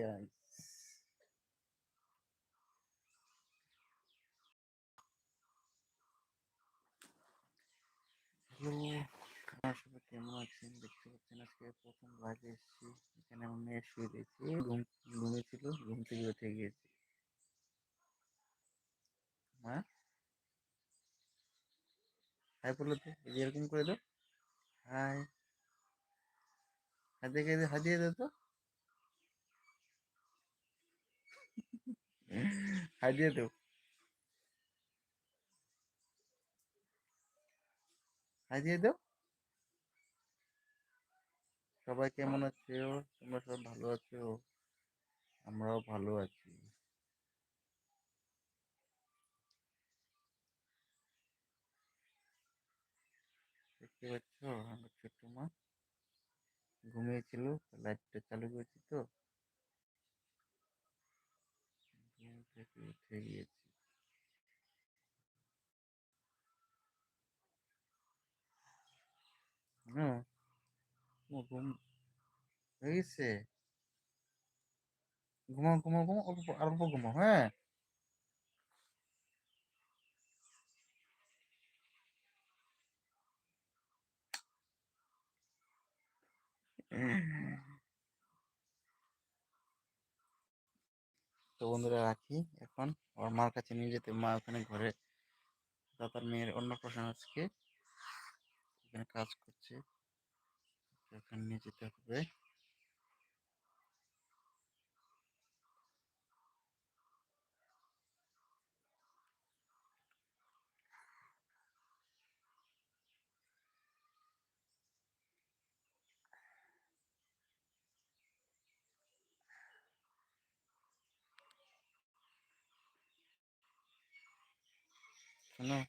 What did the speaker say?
guys. সবাই কেমন আছেন দেখতে পাচ্ছেন আজকে প্রথম এসেছি এখানে আমার মেয়ে শুয়ে রয়েছে ঘুম ঘুমিয়েছিল ঘুম থেকে উঠে গিয়েছে মা হাই বলো তো এরকম করে দাও হাই হাত দেখে হাত দিয়ে দাও তো হাই দিয়ে দাও হাই দিয়ে দাও সবাই কেমন আছো? তোমরা সব ভালো আছো? আমরাও ভালো আছি। দেখতে পাচ্ছ আমার ছোট্ট মা ঘুমিয়েছিল লাইটটা চালু করেছি তো ঘুম থেকে উঠে গিয়েছি। হ্যাঁ ঘুম হয়ে গেছে। ঘুমাও ঘুমাও অল্প অল্প ঘুমাও হ্যাঁ। তো বন্ধুরা রাখি এখন। ওর মার কাছে নিয়ে যেতে, মা ওখানে ঘরে। দাদার মেয়ের অন্নপ্রাশন আজকে। এখানে কাজ করছে। ওখানে নিয়ে যেতে হবে। Ano?